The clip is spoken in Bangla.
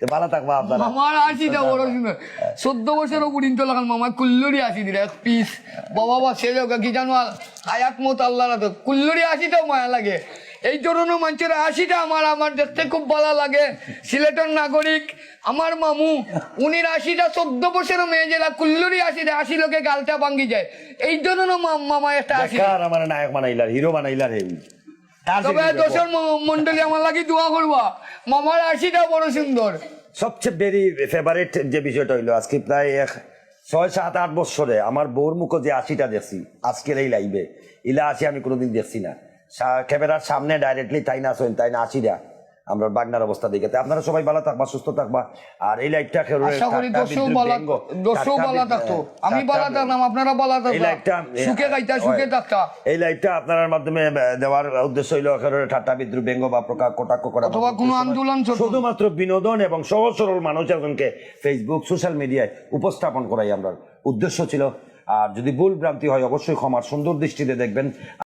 তো ভালো থাকবা আপনারা। আশিটা বড় সুন্দর। চোদ্দ বছর পর্যন্ত লাগান কুল্লুরি আসি দিলে এক পিস বাবা বা সে কি জানো আয়াত মত রাত কুল্লুরি আসিটাও মায়া লাগে। এই ধরনের মানুষের আশিটা আমার আমার দেখতে খুব ভালো লাগে। সিলেটের নাগরিক আমার মামু উনির আশিটা চোদ্দ বছরের মেয়ে জেলা কুল্লুরি আসিটা আশি লোকে গালটা ভাঙ্গি যায়। এই ধরনের মাম- একটা আসি আমার নায়ক বানাইলার হিরো বানাইলার আর তবে দোষের মন্ডলী আমার লাগি দোয়া করবা। মামার আশিটা বড় সুন্দর। সবচেয়ে বেরি ফেভারিট যে বিষয়টা হইল আজকে প্রায় এক ছয় সাত আট বছরে আমার বউর মুখো যে আশিটা দেখছি আজকের এই লাইভে ইলা আশি আমি কোনোদিন দেখছি না। ক্যামেরার সামনে ডাইরেক্টলি তাই না শোন তাই না আশিটা। আমরা বাগনার অবস্থা দেখে আপনারা সবাই ভালো থাকবা সুস্থ থাকবা। আর এই লাইভটা আশা করি দর্শক বলা দর্শক বলা থাকতো। আমি বলা থাকলাম আপনারা বলা এই থাকতাম লাইভটা সুখে গাইতা সুখে থাকতা। এই লাইভটা আপনার মাধ্যমে দেওয়ার উদ্দেশ্য হইল ঠাট্টা বিদ্রুপ ব্যঙ্গ বা প্রকার কটাক্ষ করা। অথবা কোনো আন্দোলন শুধুমাত্র বিনোদন এবং সহজ সরল মানুষজনকে ফেসবুক সোশ্যাল মিডিয়ায় উপস্থাপন করাই আমরা উদ্দেশ্য ছিল। আর যদি ভুল ভ্রান্তি হয় অবশ্যই ক্ষমার সুন্দর দৃষ্টিতে দেখবেন।